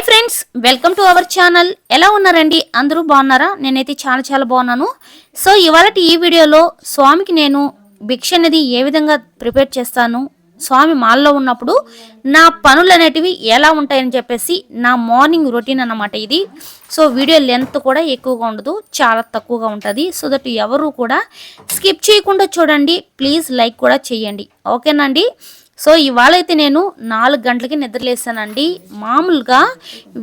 Hi friends welcome to our channel. ఎలా ఉన్నారండి? అందరూ బాగున్నారా? నేనైతే చాలా చాలా బాగున్నాను. సో ఇవాళ ఈ వీడియోలో స్వామికి నేను భిక్ష అనేది ఏ విధంగా ప్రిపేర్ చేస్తాను స్వామి మాల్లో ఉన్నప్పుడు నా పనులు అనేటివి ఎలా ఉంటాయని చెప్పేసి నా మార్నింగ్ రొటీన్ అన్నమాట ఇది. సో వీడియో లెంత్ కూడా ఎక్కువగా ఉండదు చాలా తక్కువగా ఉంటుంది. సో దట్ ఎవరు కూడా స్కిప్ చేయకుండా చూడండి ప్లీజ్ లైక్ కూడా చేయండి. ఓకేనండి సో ఇవాళ అయితే నేను నాలుగు గంటలకి నిద్రలేసానండి మామూలుగా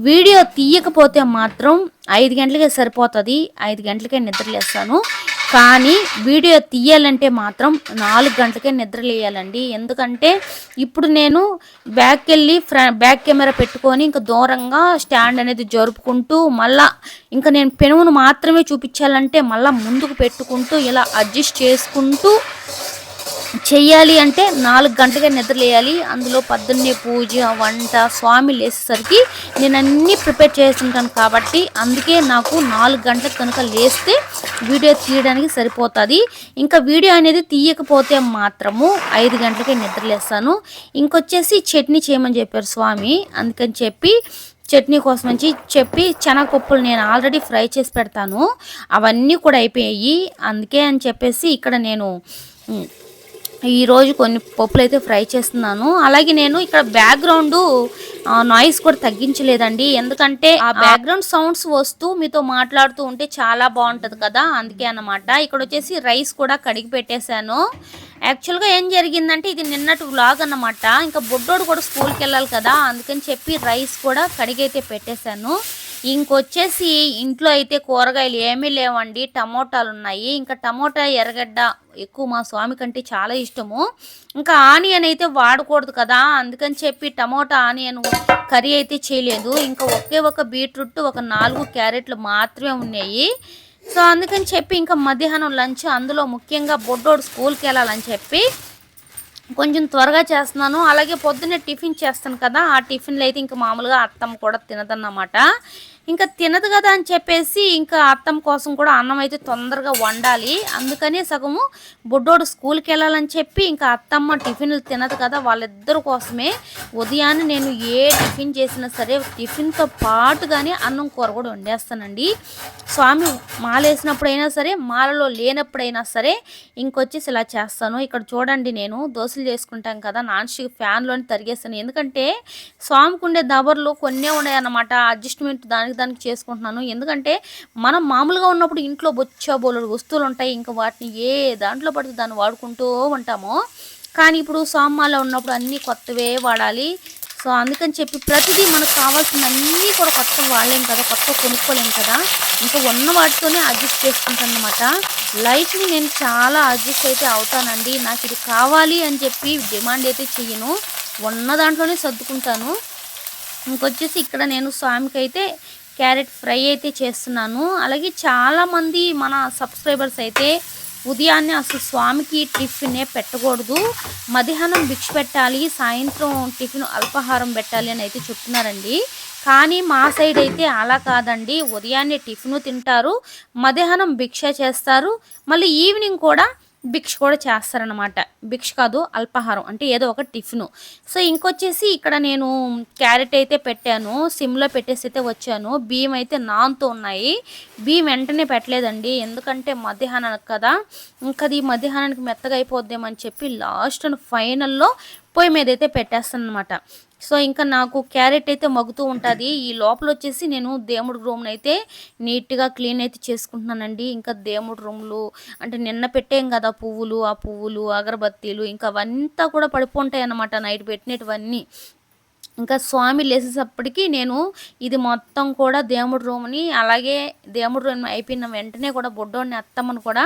వీడియో తీయకపోతే మాత్రం ఐదు గంటలకే సరిపోతుంది. ఐదు గంటలకే నిద్రలేస్తాను కానీ వీడియో తీయాలంటే మాత్రం నాలుగు గంటలకే నిద్రలేయాలండి ఎందుకంటే ఇప్పుడు నేను బ్యాక్ వెళ్ళి ఫ్ర బ్యాక్ కెమెరా పెట్టుకొని ఇంకా దూరంగా స్టాండ్ అనేది జరుపుకుంటూ మళ్ళా ఇంకా నేను పెనుమును మాత్రమే చూపించాలంటే మళ్ళీ ముందుకు పెట్టుకుంటూ ఇలా అడ్జస్ట్ చేసుకుంటూ చెయ్యాలి అంటే నాలుగు గంటలకే నిద్రలేయాలి అందులో పొద్దున్నే పూజ వంట స్వామి లేసేసరికి నేను అన్నీ ప్రిపేర్ చేస్తుంటాను కాబట్టి అందుకే నాకు నాలుగు గంటలకు కనుక లేస్తే వీడియో తీయడానికి సరిపోతుంది. ఇంకా వీడియో అనేది తీయకపోతే మాత్రము ఐదు గంటలకే నిద్రలేస్తాను ఇంకొచ్చేసి చట్నీ చేయమని చెప్పారు స్వామి. అందుకని చెప్పి చట్నీ కోసం అని చెప్పి శనగపప్పులు నేను ఆల్రెడీ ఫ్రై చేసి పెడతాను. అవన్నీ కూడా అయిపోయాయి. అందుకే అని చెప్పేసి ఇక్కడ నేను ఉమ్, ఈ రోజు కొన్ని పప్పులు అయితే ఫ్రై చేస్తున్నాను. అలాగే నేను ఇక్కడ బ్యాక్గ్రౌండ్ నాయిస్ కూడా తగ్గించలేదండి. ఎందుకంటే ఆ బ్యాక్గ్రౌండ్ సౌండ్స్ వస్తూ మీతో మాట్లాడుతూ ఉంటే చాలా బాగుంటది కదా. అందుకే అన్నమాట. ఇక్కడ వచ్చేసి రైస్ కూడా కడిగి పెట్టేశాను. యాక్చువల్గా ఏం జరిగిందంటే ఇది నిన్నటి వ్లాగ్ అన్నమాట. ఇంకా బుడ్డోడు కూడా స్కూల్కి వెళ్ళాలి కదా. అందుకని చెప్పి రైస్ కూడా కడిగైతే పెట్టేశాను. ఇంకొచ్చేసి ఇంట్లో అయితే కూరగాయలు ఏమీ లేవండి. టమోటాలు ఉన్నాయి. ఇంకా టమోటా ఎర్రగడ్డ ఎక్కువ మా స్వామి కంటే చాలా ఇష్టము. ఇంకా ఆనియన్ అయితే వాడకూడదు కదా. అందుకని చెప్పి టమోటా ఆనియన్ కర్రీ అయితే చేయలేదు. ఇంకా ఒకే ఒక బీట్రూట్ ఒక నాలుగు క్యారెట్లు మాత్రమే ఉన్నాయి. సో అందుకని చెప్పి ఇంకా మధ్యాహ్నం లంచ్ అందులో ముఖ్యంగా బొడ్డోడు స్కూల్కి వెళ్ళాలని చెప్పి కొంచెం త్వరగా చేస్తున్నాను. అలాగే పొద్దున్నే టిఫిన్ చేస్తాను కదా. ఆ టిఫిన్లు అయితే ఇంకా మామూలుగా అత్తమ్మ కూడా తినదన్నమాట. ఇంకా తినదు కదా అని చెప్పేసి ఇంకా అత్తమ్మ కోసం కూడా అన్నం అయితే తొందరగా వండాలి. అందుకని సగము బుడ్డోడు స్కూల్కి వెళ్ళాలని చెప్పి ఇంకా అత్తమ్మ టిఫిన్లు తినదు కదా వాళ్ళిద్దరి కోసమే ఉదయాన్నే నేను ఏ టిఫిన్ చేసినా సరే టిఫిన్తో పాటుగానే అన్నం కూర కూడా వండేస్తానండి. స్వామి మాలేసినప్పుడైనా సరే మాలలో లేనప్పుడైనా సరే ఇంకొచ్చేసి ఇలా చేస్తాను. ఇక్కడ చూడండి నేను దోశలు చేసుకుంటాం కదా నాన్ స్టిక్ ఫ్యాన్లోని తరిగేస్తాను. ఎందుకంటే స్వామికి ఉండే దబర్లు కొన్నే ఉన్నాయి అన్నమాట అడ్జస్ట్మెంట్ దానికి దానికి చేసుకుంటున్నాను. ఎందుకంటే మనం మామూలుగా ఉన్నప్పుడు ఇంట్లో బొచ్చా బోలెడు వస్తువులు ఉంటాయి. ఇంకా వాటిని ఏ దాంట్లో పడితే దాన్ని వాడుకుంటూ ఉంటాము. కానీ ఇప్పుడు సోమాలో ఉన్నప్పుడు అన్నీ కొత్తవే వాడాలి. సో అందుకని చెప్పి ప్రతిదీ మనకు కావాల్సిన అన్నీ కూడా కొత్త వాడలేం కదా కొత్త కొనుక్కోలేం కదా. ఇంకా ఉన్న వాటితోనే అడ్జస్ట్ చేసుకుంటాను అనమాట లైఫ్ని నేను చాలా అడ్జస్ట్ అయితే అవుతానండి. నాకు ఇది కావాలి అని చెప్పి డిమాండ్ అయితే చెయ్యను. ఉన్న దాంట్లోనే సర్దుకుంటాను. ఇంకొచ్చేసి ఇక్కడ నేను స్వామికి అయితే క్యారెట్ ఫ్రై అయితే చేస్తున్నాను. అలాగే చాలామంది మన సబ్స్క్రైబర్స్ అయితే ఉదయాన్నే అసలు స్వామికి టిఫినే పెట్టకూడదు. మధ్యాహ్నం భిక్ష పెట్టాలి సాయంత్రం టిఫిన్ అల్పాహారం పెట్టాలి అని అయితే చెప్తున్నారండి. కానీ మా సైడ్ అయితే అలా కాదండి. ఉదయాన్నే టిఫిన్ తింటారు మధ్యాహ్నం భిక్ష చేస్తారు. మళ్ళీ ఈవినింగ్ కూడా భిక్ష కూడా చేస్తారనమాట భిక్ష కాదు అల్పాహారం అంటే ఏదో ఒక టిఫిన్. సో ఇంకొచ్చేసి ఇక్కడ నేను క్యారెట్ అయితే పెట్టాను సిమ్లో పెట్టేసి అయితే వచ్చాను. బియ్యం అయితే నాన్తో ఉన్నాయి. బియ్యం వెంటనే పెట్టలేదండి. ఎందుకంటే మధ్యాహ్నానికి కదా. ఇంకా అది మధ్యాహ్నానికి మెత్తగా అయిపోద్దేమని చెప్పి లాస్ట్ అండ్ ఫైనల్లో పొయ్యి మీద అయితే పెట్టేస్తాను అనమాట సో ఇంకా నాకు క్యారెట్ అయితే మగ్గుతూ ఉంటుంది. ఈ లోపల వచ్చేసి నేను దేవుడి రూమ్ని అయితే నీట్గా క్లీన్ అయితే చేసుకుంటున్నానండి. ఇంకా దేముడు రూమ్లు అంటే నిన్న పెట్టాం కదా పువ్వులు ఆ పువ్వులు అగరబత్తీలు ఇంకా అవంతా కూడా పడిపోంటాయి అన్నమాట నైట్ పెట్టినటువన్నీ. ఇంకా స్వామి లేసేటప్పటికి నేను ఇది మొత్తం కూడా దేవుడి రూమ్ని అలాగే దేవుడి రూమ్ అయిపోయిన వెంటనే కూడా బొడ్డోని అత్తమ్మని కూడా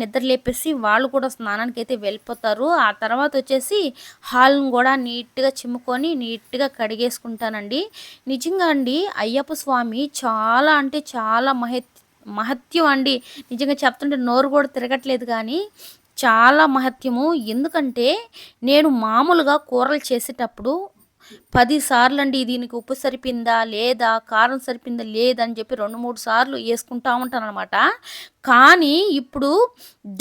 నిద్ర లేపేసి వాళ్ళు కూడా స్నానానికి అయితే వెళ్ళిపోతారు. ఆ తర్వాత వచ్చేసి హాల్ని కూడా నీట్గా చిమ్ముకొని నీట్గా కడిగేసుకుంటానండి. నిజంగా అండి అయ్యప్ప స్వామి చాలా అంటే చాలా మహత్ మహత్యం అండి. నిజంగా చెప్తుంటే నోరు కూడా తిరగట్లేదు కానీ చాలా మహత్యము. ఎందుకంటే నేను మామూలుగా కూరలు చేసేటప్పుడు పది సార్లు అండి దీనికి ఉప్పు సరిపిందా లేదా కారం సరిపిందా లేదని చెప్పి రెండు మూడు సార్లు వేసుకుంటా ఉంటాను అనమాట కానీ ఇప్పుడు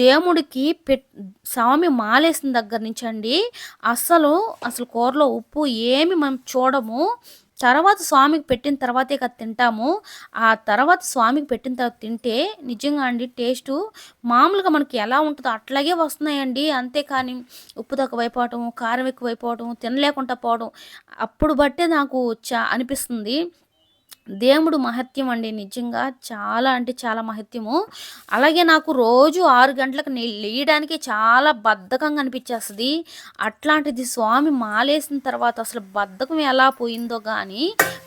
దేవుడికి పెట్ స్వామి మాలేసిన దగ్గర నుంచి అండి అసలు అసలు కూరలో ఉప్పు ఏమి మనం చూడము. తర్వాత స్వామికి పెట్టిన తర్వాతే కదా తింటాము. ఆ తర్వాత స్వామికి పెట్టిన తర్వాత తింటే నిజంగా అండి టేస్టు మామూలుగా మనకి ఎలా ఉంటుందో అట్లాగే వస్తున్నాయండి. అంతేకాని ఉప్పు తక్కువైపోవటం కారం ఎక్కువైపోవటం తినలేకుండా పోవడం అప్పుడు బట్టే నాకు చా అనిపిస్తుంది. దేవుడు మహత్యం అండి నిజంగా చాలా అంటే చాలా మహత్యము. అలాగే నాకు రోజు ఆరు గంటలకు లేయడానికి చాలా బద్ధకంగా అనిపించేస్తుంది. అట్లాంటిది స్వామి మాలేసిన తర్వాత అసలు బద్ధకం ఎలా పోయిందో కానీ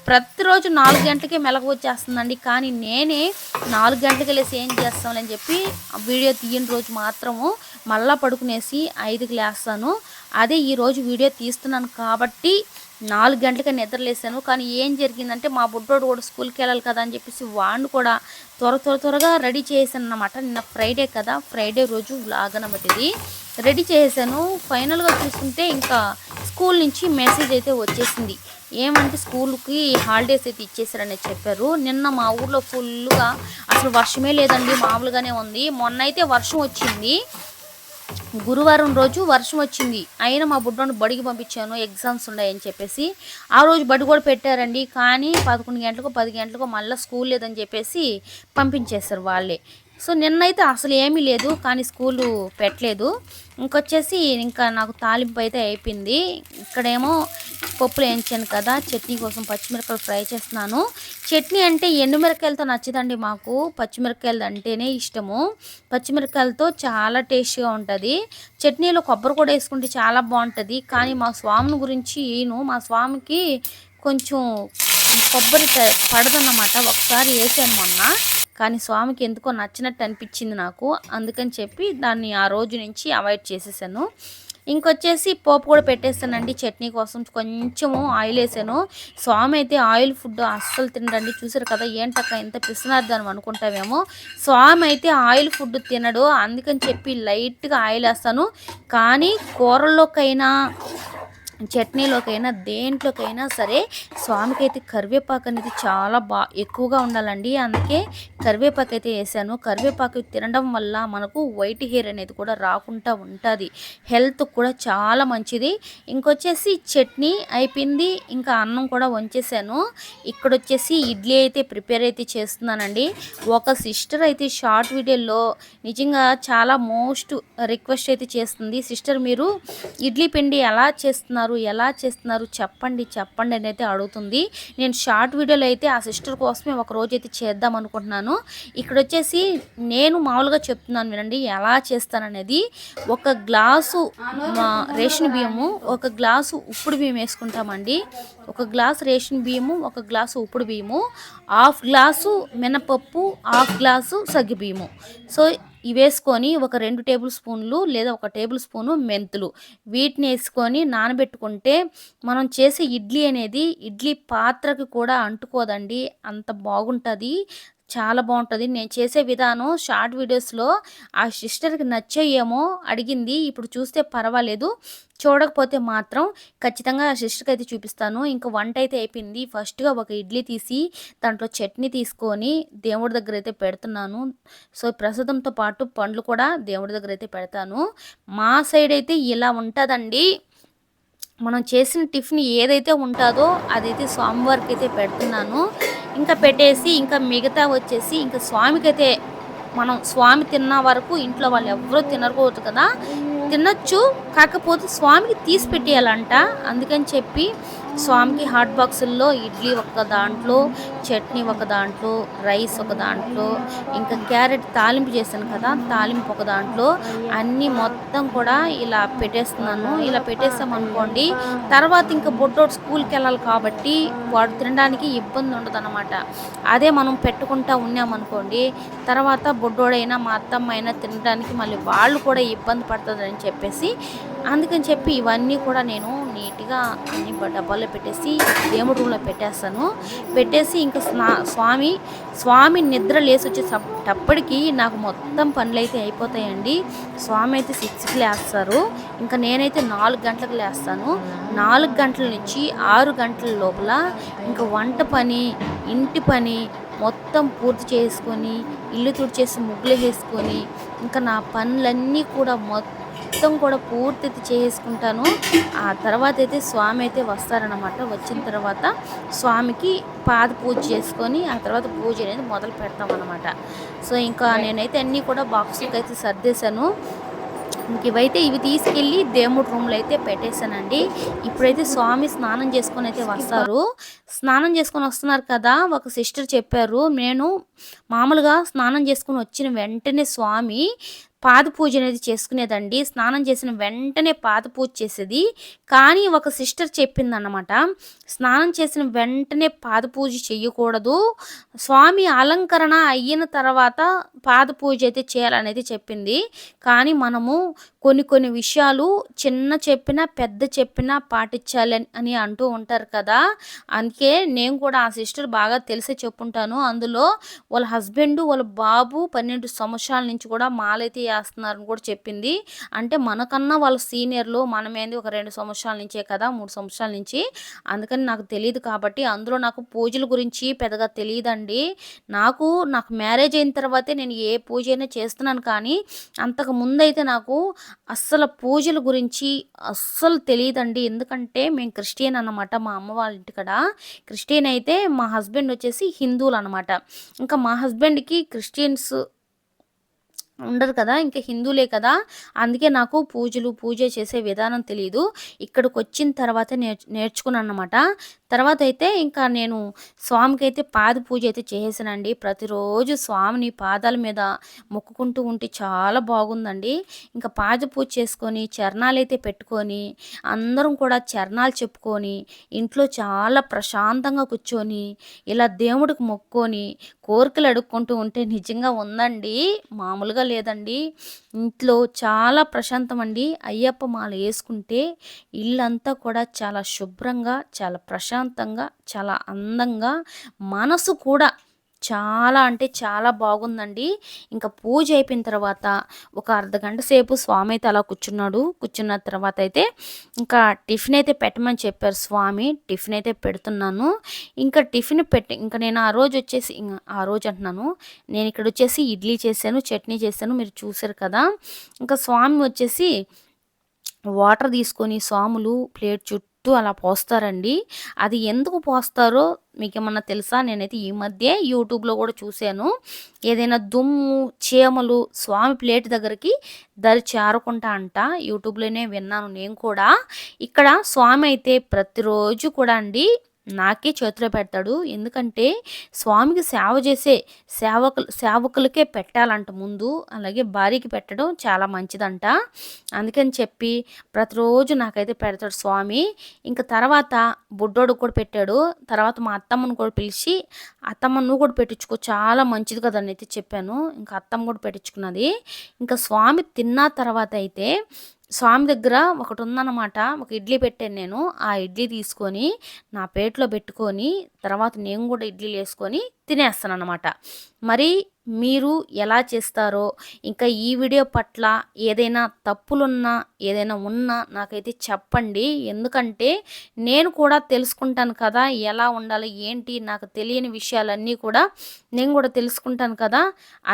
ప్రతిరోజు నాలుగు గంటలకే మెలకు వచ్చేస్తుందండి. కానీ నేనే నాలుగు గంటలకి లేసి ఏం చేస్తామని చెప్పి వీడియో తీయని రోజు మాత్రము మళ్ళా పడుకునేసి ఐదుకి లేస్తాను. అదే ఈరోజు వీడియో తీస్తున్నాను కాబట్టి నాలుగు గంటలకి నిద్రలేసాను కానీ ఏం జరిగిందంటే మా బుడ్డోడు కూడా స్కూల్కి వెళ్ళాలి కదా అని చెప్పేసి వాడిని కూడా త్వర త్వర త్వరగా రెడీ చేశాను అనమాట నిన్న ఫ్రైడే కదా ఫ్రైడే రోజు వ్లాగ్ అనమాట ఇది. రెడీ చేశాను. ఫైనల్గా చూసుకుంటే ఇంకా స్కూల్ నుంచి మెసేజ్ అయితే వచ్చేసింది. ఏమంటే స్కూల్కి హాలిడేస్ అయితే ఇచ్చేసారని చెప్పారు. నిన్న మా ఊర్లో ఫుల్గా అసలు వర్షమే లేదండి మామూలుగానే ఉంది. మొన్న అయితే వర్షం వచ్చింది. గురువారం రోజు వర్షం వచ్చింది. అయినా మా బుడ్డోని బడికి పంపించాను. ఎగ్జామ్స్ ఉన్నాయని చెప్పేసి ఆ రోజు బడి కూడా పెట్టారండి. కానీ పదకొండు గంటలకు పది గంటలకు మళ్ళీ స్కూల్ లేదని చెప్పేసి పంపించేశారు వాళ్ళే. సో నిన్నైతే అసలు ఏమీ లేదు. కానీ స్కూలు పెట్టలేదు. ఇంకొచ్చేసి ఇంకా నాకు తాలింపు అయితే అయిపోయింది. ఇక్కడేమో పప్పులు వేయించాను కదా చట్నీ కోసం పచ్చిమిరపకాయలు ఫ్రై చేస్తున్నాను. చట్నీ అంటే ఎండుమిరకాయలతో నచ్చదండి మాకు. పచ్చిమిరపకాయలు అంటేనే ఇష్టము. పచ్చిమిరపకాయలతో చాలా టేస్ట్గా ఉంటుంది. చట్నీలో కొబ్బరి కూడా వేసుకుంటే చాలా బాగుంటుంది. కానీ మా స్వామిని గురించి ఈయన మా స్వామికి కొంచెం కొబ్బరి పడదన్నమాట. ఒకసారి వేసాను మొన్న. కానీ స్వామికి ఎందుకో నచ్చినట్టు అనిపించింది నాకు. అందుకని చెప్పి దాన్ని ఆ రోజు నుంచి అవాయిడ్ చేసేసాను. ఇంకొచ్చేసి పోపు కూడా పెట్టేస్తానండి చట్నీ కోసం కొంచెము ఆయిల్ వేసాను. స్వామి అయితే ఆయిల్ ఫుడ్ అస్సలు తినడండి. చూసారు కదా ఏంటక్క ఎంత పిసినార్థం అనుకుంటామేమో స్వామి అయితే ఆయిల్ ఫుడ్ తినడు అందుకని చెప్పి లైట్గా ఆయిల్ వేస్తాను. కానీ కూరల్లోకైనా చట్నీలోకైనా దేంట్లోకైనా సరే స్వామికి అయితే కరివేపాకు అనేది చాలా బా ఎక్కువగా ఉండాలండి. అందుకే కరివేపాకు అయితే వేసాను. కరివేపాకు తినడం వల్ల మనకు వైట్ హెయిర్ అనేది కూడా రాకుండా ఉంటుంది. హెల్త్ కూడా చాలా మంచిది. ఇంకొచ్చేసి చట్నీ అయిపోయింది. ఇంకా అన్నం కూడా వంచేసాను. ఇక్కడ వచ్చేసి ఇడ్లీ అయితే ప్రిపేర్ అయితే చేస్తున్నానండి. ఒక సిస్టర్ అయితే షార్ట్ వీడియోలో నిజంగా చాలా మోస్ట్ రిక్వెస్ట్ అయితే చేస్తుంది. సిస్టర్ మీరు ఇడ్లీ పిండి ఎలా చేస్తున్నారు? ఎలా చేస్తున్నారు చెప్పండి చెప్పండి అని అయితే అడుగుతుంది. నేను షార్ట్ వీడియోలో అయితే ఆ సిస్టర్ కోసమే ఒక రోజు అయితే చేద్దాం అనుకుంటున్నాను. ఇక్కడ వచ్చేసి నేను మామూలుగా చెప్తున్నాను వినండి ఎలా చేస్తాననేది. ఒక గ్లాసు రేషన్ బియ్యము ఒక గ్లాసు ఉప్పుడు బియ్యం వేసుకుంటామండి. ఒక గ్లాసు రేషన్ బియ్యము ఒక గ్లాసు ఉప్పుడు బియ్యము హాఫ్ గ్లాసు మినపప్పు హాఫ్ గ్లాసు సగ్గి బియ్యము. సో ఇవి వేసుకొని ఒక రెండు టేబుల్ స్పూన్లు లేదా ఒక టేబుల్ స్పూను మెంతులు. వీటిని వేసుకొని నానబెట్టుకుంటే మనం చేసే ఇడ్లీ అనేది ఇడ్లీ పాత్రకి కూడా అంటుకోదండి. అంత బాగుంటుంది. చాలా బాగుంటుంది. నేను చేసే విధానం షార్ట్ వీడియోస్లో ఆ సిస్టర్కి నచ్చేయేమో అడిగింది. ఇప్పుడు చూస్తే పర్వాలేదు. చూడకపోతే మాత్రం ఖచ్చితంగా ఆ సిస్టర్కి అయితే చూపిస్తాను. ఇంకా వంట అయితే అయిపోయింది. ఫస్ట్గా ఒక ఇడ్లీ తీసి దాంట్లో చట్నీ తీసుకొని దేవుడి దగ్గర అయితే పెడుతున్నాను. సో ప్రసాదంతో పాటు పండ్లు కూడా దేవుడి దగ్గర అయితే పెడతాను. మా సైడ్ అయితే ఇలా ఉంటుందండి. మనం చేసిన టిఫిన్ ఏదైతే ఉంటుందో అదైతే స్వామివారికి అయితే పెడుతున్నాను. ఇంకా పెట్టేసి ఇంకా మిగతా వచ్చేసి ఇంకా స్వామికి అయితే మనం స్వామి తిన్న వరకు ఇంట్లో వాళ్ళు ఎవరూ తినకూడదు కదా. తినొచ్చు కాకపోతే స్వామికి తీసి పెట్టేయాలంట. అందుకని చెప్పి స్వామికి హాట్ బాక్సుల్లో ఇడ్లీ ఒక దాంట్లో చట్నీ ఒక దాంట్లో రైస్ ఒక దాంట్లో ఇంకా క్యారెట్ తాలింపు చేశాను కదా తాలింపు ఒక దాంట్లో. అన్నీ మొత్తం కూడా ఇలా పెట్టేస్తున్నాను. ఇలా పెట్టేసామనుకోండి తర్వాత ఇంకా బొడ్డోడు స్కూల్కి వెళ్ళాలి కాబట్టి వాడు తినడానికి ఇబ్బంది ఉండదు అనమాట అదే మనం పెట్టుకుంటా ఉన్నామనుకోండి తర్వాత బొడ్డోడైనా మా అత్తమ్మ అయినా తినడానికి మళ్ళీ వాళ్ళు కూడా ఇబ్బంది పడుతుందని చెప్పేసి అందుకని చెప్పి ఇవన్నీ కూడా నేను నీట్గా అన్ని డబ్బాల్లో పెట్టేసి దేవుడి రూమ్లో పెట్టేస్తాను. పెట్టేసి ఇంకా స్నా స్వామి స్వామి నిద్ర లేసి వచ్చేటప్పటికి నాకు మొత్తం పనులు అయితే అయిపోతాయండి. స్వామి అయితే సిక్స్కి లేస్తారు. ఇంకా నేనైతే నాలుగు గంటలకు లేస్తాను. నాలుగు గంటల నుంచి ఆరు గంటల లోపల ఇంకా వంట పని ఇంటి పని మొత్తం పూర్తి చేసుకొని ఇల్లు తుడిచేసి ముగ్గులు వేసుకొని ఇంకా నా పనులన్నీ కూడా మొత్తం మొత్తం కూడా పూర్తి అయితే చేసుకుంటాను. ఆ తర్వాత అయితే స్వామి అయితే వస్తారనమాట వచ్చిన తర్వాత స్వామికి పాద పూజ చేసుకొని ఆ తర్వాత పూజ అనేది మొదలు పెడతాం అనమాట సో ఇంకా నేనైతే అన్నీ కూడా బాక్స్కి అయితే సర్దేశాను. ఇంక ఇవైతే ఇవి తీసుకెళ్ళి దేముడు రూమ్లో అయితే పెట్టేశానండి. ఇప్పుడైతే స్వామి స్నానం చేసుకొని అయితే వస్తారు. స్నానం చేసుకొని వస్తున్నారు కదా ఒక సిస్టర్ చెప్పారు. నేను మామూలుగా స్నానం చేసుకొని వచ్చిన వెంటనే స్వామి పాద పూజ అనేది చేసుకునేదండి. స్నానం చేసిన వెంటనే పాద పూజ చేసేది. కానీ ఒక సిస్టర్ చెప్పిందన్నమాట స్నానం చేసిన వెంటనే పాద పూజ చేయకూడదు స్వామి అలంకరణ అయిన తర్వాత పాద పూజ అయితే చేయాలనేది చెప్పింది. కానీ మనము కొన్ని కొన్ని విషయాలు చిన్న చెప్పినా పెద్ద చెప్పినా పాటించాలి అని అంటూ ఉంటారు కదా. అందుకే నేను కూడా ఆ సిస్టర్ బాగా తెలిసే చెప్పుంటాను. అందులో వాళ్ళ హస్బెండ్ వాళ్ళ బాబు పన్నెండు సంవత్సరాల నుంచి కూడా మాలైతే వేస్తున్నారని కూడా చెప్పింది. అంటే మనకన్నా వాళ్ళ సీనియర్లు మనమేంది ఒక రెండు సంవత్సరాల నుంచే కదా మూడు సంవత్సరాల నుంచి. అందుకని నాకు తెలియదు కాబట్టి అందులో నాకు పూజల గురించి పెద్దగా తెలియదండి. నాకు నాకు మ్యారేజ్ అయిన తర్వాతే నేను ఏ పూజ అయినా చేస్తున్నాను కానీ అంతకు ముందైతే నాకు అస్సలు పూజల గురించి అస్సలు తెలియదండి. ఎందుకంటే మేము క్రిస్టియన్ అన్నమాట మా అమ్మ వాళ్ళ ఇంటికాడ క్రిస్టియన్ అయితే మా హస్బెండ్ వచ్చేసి హిందువులు అనమాట ఇంకా మా హస్బెండ్కి క్రిస్టియన్స్ ఉండరు కదా ఇంకా హిందువులే కదా. అందుకే నాకు పూజలు పూజ చేసే విధానం తెలియదు ఇక్కడికి వచ్చిన తర్వాత నేర్చు నేర్చుకున్నాను అనమాట తర్వాత అయితే ఇంకా నేను స్వామికి అయితే పాద పూజ అయితే చేసానండి ప్రతిరోజు స్వామిని పాదాల మీద మొక్కుకుంటూ ఉంటే చాలా బాగుందండి. ఇంకా పాద పూజ చేసుకొని చరణాలు అయితే పెట్టుకొని అందరం కూడా చరణాలు చెప్పుకొని ఇంట్లో చాలా ప్రశాంతంగా కూర్చొని ఇలా దేవుడికి మొక్కుకొని కోరికలు అడుక్కుంటూ ఉంటే నిజంగా ఉందండి. మామూలుగా లేదండి. ఇంట్లో చాలా ప్రశాంతం అండి అయ్యప్ప మాల వేసుకుంటే ఇల్లంతా కూడా చాలా శుభ్రంగా చాలా ప్రశాంతంగా చాలా అందంగా మనసు కూడా చాలా అంటే చాలా బాగుందండి. ఇంకా పూజ అయిపోయిన తర్వాత ఒక అర్ధగంట సేపు స్వామి అయితే అలా కూర్చున్నాడు. కూర్చున్న తర్వాత అయితే ఇంకా టిఫిన్ అయితే పెట్టమని చెప్పారు స్వామి. టిఫిన్ అయితే పెడుతున్నాను. ఇంకా టిఫిన్ పెట్టి ఇంకా నేను ఆ రోజు వచ్చేసి ఆ రోజు అంటున్నాను. నేను ఇక్కడ వచ్చేసి ఇడ్లీ చేశాను చట్నీ చేశాను మీరు చూసారు కదా. ఇంకా స్వామి వచ్చేసి వాటర్ తీసుకొని స్వాములు ప్లేట్ చుట్టూ అలా పోస్తారండి. అది ఎందుకు పోస్తారో మీకు ఏమన్నా తెలుసా? నేనైతే ఈ మధ్య యూట్యూబ్లో కూడా చూశాను. ఏదైనా దుమ్ము చీమలు స్వామి ప్లేట్ దగ్గరికి దరి చేరకుండా అంట. యూట్యూబ్లోనే విన్నాను నేను కూడా. ఇక్కడ స్వామి అయితే ప్రతిరోజు కూడా అండి నాకే చేతిలో పెడతాడు. ఎందుకంటే స్వామికి సేవ చేసే సేవకులు సేవకులకే పెట్టాలంట ముందు. అలాగే భార్యకి పెట్టడం చాలా మంచిదంట. అందుకని చెప్పి ప్రతిరోజు నాకైతే పెడతాడు స్వామి. ఇంకా తర్వాత బుడ్డోడు కూడా పెట్టాడు. తర్వాత మా అత్తమ్మను కూడా పిలిచి అత్తమ్మ నువ్వు కూడా పెట్టించుకో. చాలా మంచిది కదా అని అయితే చెప్పాను. ఇంకా అత్తమ్మ కూడా పెట్టించుకున్నది. ఇంకా స్వామి తిన్న తర్వాత అయితే స్వామి దగ్గర ఒకటి ఉందన్నమాట ఒక ఇడ్లీ పెట్టాను నేను. ఆ ఇడ్లీ తీసుకొని నా పేట్లో పెట్టుకొని తర్వాత నేను కూడా ఇడ్లీలు వేసుకొని తినేస్తాను అనమాట మరి మీరు ఎలా చేస్తారో ఇంకా ఈ వీడియో పట్ల ఏదైనా తప్పులున్నా ఏదైనా ఉన్నా నాకైతే చెప్పండి. ఎందుకంటే నేను కూడా తెలుసుకుంటాను కదా ఎలా ఉండాలి ఏంటి నాకు తెలియని విషయాలన్నీ కూడా నేను కూడా తెలుసుకుంటాను కదా.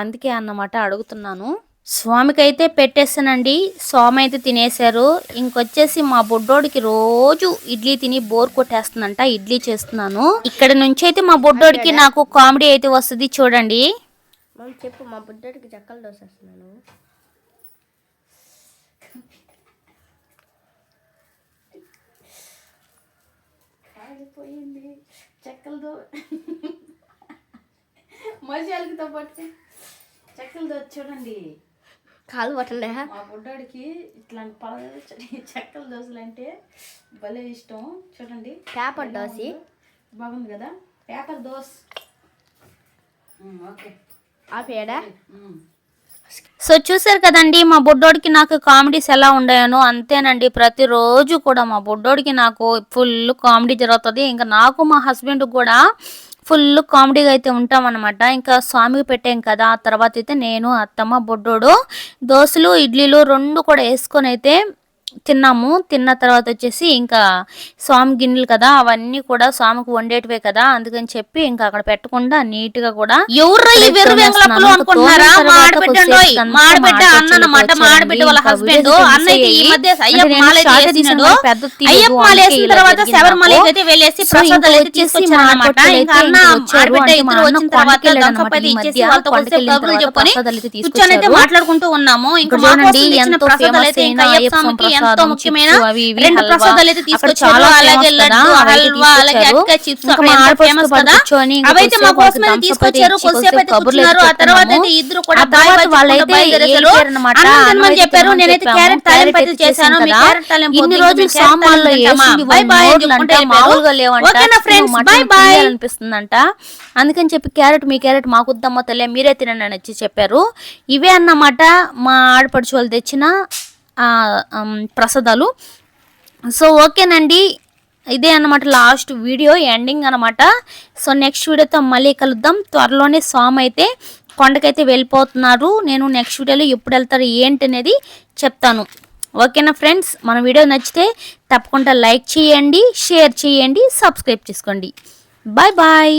అందుకే అన్నమాట అడుగుతున్నాను. స్వామికి అయితే పెట్టేస్తానండి. స్వామి అయితే తినేశారు. ఇంకొచ్చేసి మా బుడ్డోడికి రోజు ఇడ్లీ తిని బోర్ కొట్టేస్తుందంట. ఇడ్లీ చేస్తున్నాను. ఇక్కడ నుంచి అయితే మా బుడ్డోడికి నాకు కామెడీ అయితే వస్తుంది చూడండి. చెప్పు మా బుడ్డడికి చెక్కలు దోసేస్తున్నాను కాలిపోయింది చెక్కలతో మజాలతో పట్టి చెక్కలతో చూడండి. కాలు పట్టలే మా బుడ్డోడికి ఇట్లాంటి పల చెక్కల దోశలు అంటే భలే ఇష్టం. చూడండి. పేపర్ దోసి? బాగుంది కదా? Paper dosa okay. ఆపేయడా? సో చూసారు కదండి మా బుడ్డోడికి నాకు కామెడీస్ ఎలా ఉన్నాయనో అంతేనండి. ప్రతిరోజు కూడా మా బుడ్డోడికి నాకు ఫుల్ కామెడీ జరుగుతుంది. ఇంకా నాకు మా హస్బెండ్ కూడా ఫుల్ కామెడీగా అయితే ఉంటాం అనమాట ఇంకా స్వామికి పెట్టాం కదా ఆ తర్వాత అయితే నేను అత్తమ్మ బుడ్డోడు దోశలు ఇడ్లీలు రెండు కూడా వేసుకొని అయితే తిన్నాము. తిన్న తర్వాత వచ్చేసి ఇంకా స్వామి గిన్నెలు కదా అవన్నీ కూడా స్వామికి వండేటివే కదా అందుకని చెప్పి ఇంకా అక్కడ పెట్టకుండా నీట్గా కూడా. మాట్లాడుకుంటూ ఉన్నాము. ఇంకా ఎంతో ముఖ్యమైన రెండు. ప్రసాదాలు అయితే తీసుకొచ్చారు అలాగే లడ్డు హల్వా అలాగే చిప్స్ ఫేమస్ కదా అవైతే మా కోసం తీసుకొచ్చారు కొద్దిసేపు అయితే కూర్చున్నారు ఆ తర్వాత. అయితే ఇద్దరు కూడా అయితే చెప్పారు నేనైతే. క్యారెట్ తాలింపు అయితే చేశాను మీ క్యారెట్ తాలింపు ఇన్ని రోజులు సామాన్లు బై బాయ్ అని. మామూలుగా లేవంట ఫ్రెండ్స్ బై బాయ్ అనిపిస్తుందంట అందుకని చెప్పి క్యారెట్ మీ క్యారెట్ మాకు వద్దమ్మా తల్లి మీరే తినండి అని వచ్చి చెప్పారు ఇవే అన్నమాట మా ఆడపడుచు వాళ్ళు తెచ్చిన ప్రసాదాలు. సో ఓకేనండి. ఇదే అన్నమాట లాస్ట్ వీడియో ఎండింగ్ అనమాట సో నెక్స్ట్ వీడియోతో మళ్ళీ కలుద్దాం. త్వరలోనే సామ్ అయితే కొండకైతే వెళ్ళిపోతున్నారు. నేను నెక్స్ట్ వీడియోలో ఎప్పుడు వెళ్తారు ఏంటి అనేది చెప్తాను. ఓకేనా ఫ్రెండ్స్? మన వీడియో నచ్చితే తప్పకుండా లైక్ చేయండి షేర్ చేయండి సబ్స్క్రైబ్ చేసుకోండి. Bye bye.